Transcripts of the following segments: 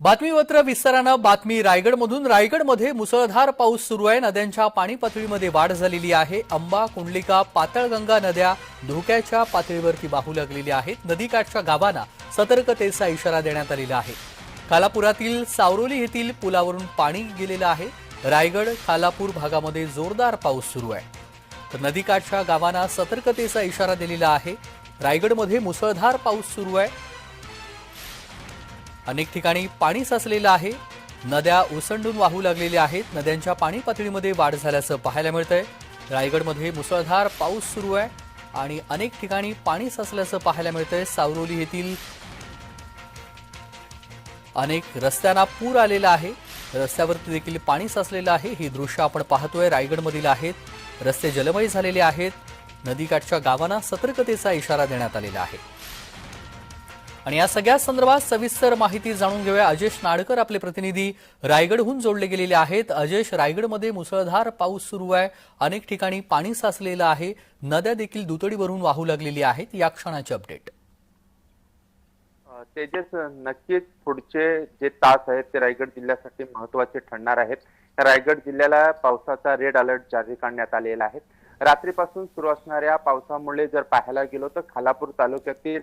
बातमीपत्र विस्तारानं बातमी रायगडमधून. रायगडमध्ये मुसळधार पाऊस सुरू आहे. नद्यांच्या पाणी पातळीमध्ये वाढ झालेली आहे. अंबा कुंडलिका पातळगंगा नद्या धोक्याच्या पातळीवरती वाहू लागलेल्या आहेत. नदीकाठच्या गावांना सतर्कतेचा इशारा देण्यात आलेला आहे. खालापुरातील सावरोली येथील पुलावरून पाणी गेलेलं आहे. रायगड खालापूर भागामध्ये जोरदार पाऊस सुरू आहे. तर नदीकाठच्या गावांना सतर्कतेचा इशारा दिलेला आहे. रायगडमध्ये मुसळधार पाऊस सुरू आहे. अनेक ठिकाणी पाणी साचलेलं आहे. नद्या ओसंडून वाहू लागलेल्या आहेत. नद्यांच्या पाणी पातळीमध्ये वाढ झाल्याचं पाहायला मिळतंय. रायगडमध्ये मुसळधार पाऊस सुरू आहे आणि अनेक ठिकाणी पाणी साचल्याचं पाहायला मिळतंय. सावरोली येथील अनेक रस्त्यांना पूर आलेला आहे. रस्त्यावरती देखील पाणी साचलेलं आहे. ही दृश्य आपण पाहतोय. रायगडमधील आहेत. रस्ते जलमय झालेले आहेत. नदीकाठच्या गावांना सतर्कतेचा इशारा देण्यात आलेला आहे. आणि या सगळ्या संदर्भात सविस्तर माहिती जाणून घेऊया अजेश नाडकर आपले प्रतिनिधी. रायगडहून जोडले गेलेले आहेत. अजेश रायगडमध्ये मुसळधार पाऊस सुरू आहे. अनेक ठिकाणी पाणी साचलेलं आहे. नद्या देखील दुतडीवरून वाहू लागलेली आहेत. या क्षणाचे अपडेट. तेजस नक्कीच पुढचे जे तास आहेत ते रायगड जिल्ह्यासाठी महत्त्वाचे ठरणार आहेत. रायगड जिल्ह्याला पावसाचा रेड अलर्ट जारी करण्यात आलेला आहे. रात्रीपासून सुरू असणाऱ्या पावसामुळे जर पाहायला गेलो तर खालापूर तालुक्यातील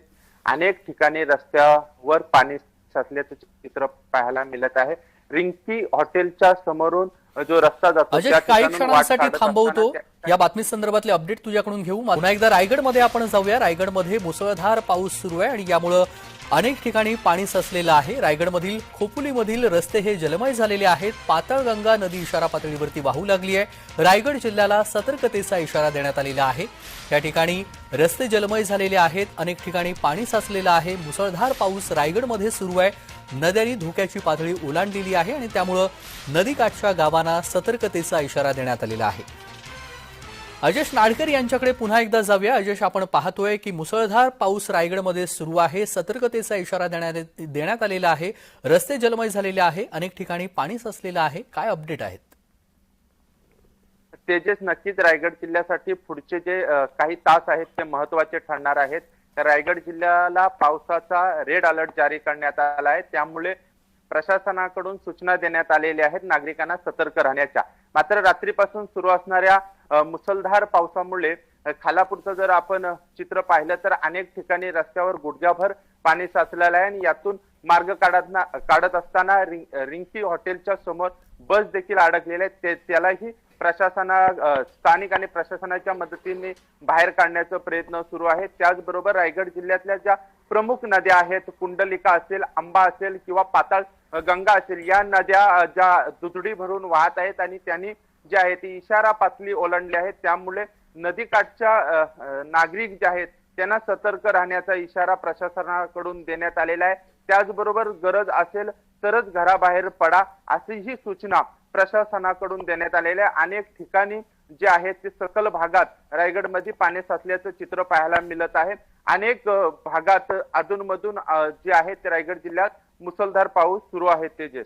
अनेक ठिकाणी रस्त्यावर पाणी साचल्याचं चित्र पाहायला मिळत आहे. रिंकी हॉटेलच्या समोरून जो रस्ता जातो अजेश त्या काही क्षणांसाठी थांबवतो. या बातमी संदर्भातले अपडेट तुझ्याकडून घेऊ. पुन्हा एकदा रायगडमध्ये आपण जाऊया. रायगडमध्ये मुसळधार पाऊस सुरू आहे आणि यामुळं अनेक ठिकाणी पाणी साचलेलं आहे. रायगडमधील खोपुलीमधील रस्ते हे जलमय झालेले आहेत. पाताळगंगा नदी इशारा पातळीवरती वाहू लागली आहे. रायगड जिल्ह्याला सतर्कतेचा इशारा देण्यात आलेला आहे. या ठिकाणी रस्ते जलमय झालेले आहेत. अनेक ठिकाणी पाणी साचलेलं आहे. मुसळधार पाऊस रायगडमध्ये सुरू आहे. नद्यांनी धोक्याची पातळी ओलांडलेली आहे आणि त्यामुळं नदीकाठच्या गावांना सतर्कतेचा इशारा देण्यात आलेला आहे. अजेश नाडकर यांच्याकडे पुन्हा एकदा जाऊया. अजेश आपण पाहतोय की मुसळधार पाऊस रायगडमध्ये सुरू आहे. सतर्कतेचा इशारा देण्यात देण्यात आलेला आहे. रस्ते जलमय झालेले आहे. अनेक ठिकाणी पाणी साचलेलं आहे. काय अपडेट आहेत? तेजस नक्कीच रायगड जिल्ह्यासाठी पुढचे जे काही तास आहेत ते महत्त्वाचे ठरणार आहेत. रायगड जिल्ह्याला पावसाचा रेड अलर्ट जारी करण्यात आला आहे. त्यामुळे प्रशासनाकडून सूचना देण्यात आलेल्या आहेत. नागरिकांना सतर्क राहण्याच्या. मात्र रात्रीपासून सुरू असणाऱ्या मुसळधार पावसामुळे खालापूरचं जर आपण चित्र पाहिलं तर अनेक ठिकाणी रस्त्यावर गुडघ्याभर पाणी साचलेलं आहे आणि यातून मार्ग काढत काढत असताना रिं- रिंकी हॉटेलच्या समोर बस देखील अडकलेली आहे. ते त्यालाही प्रशासना स्थानिक आणि प्रशासनाच्या मदतीने बाहेर काढण्याचा प्रयत्न सुरू आहे. त्याचबरोबर रायगड जिल्ह्यातल्या ज्या प्रमुख नद्या आहेत कुंडलिका असेल आंबा असेल किंवा पाताळ गंगा असेल या नद्या ज्या दुथडी भरून वाहत आहेत आणि त्यांनी जे आहे ती इशारा पातळी ओलांडली आहे. त्यामुळे नदीकाठच्या नागरिक जे आहेत त्यांना सतर्क राहण्याचा इशारा प्रशासनाकडून देण्यात आलेला आहे. त्याचबरोबर गरज असेल तरच घराबाहेर पडा अशीही सूचना प्रशासनाकडून देण्यात आलेल्या अनेक ठिकाणी जे आहे ते सकल भागात रायगडमध्ये पाणी साचल्याचं चित्र पाहायला मिळत आहे. अनेक भागात अधूनमधून जे आहे ते रायगड जिल्ह्यात मुसळधार पाऊस सुरू आहे तेजेस.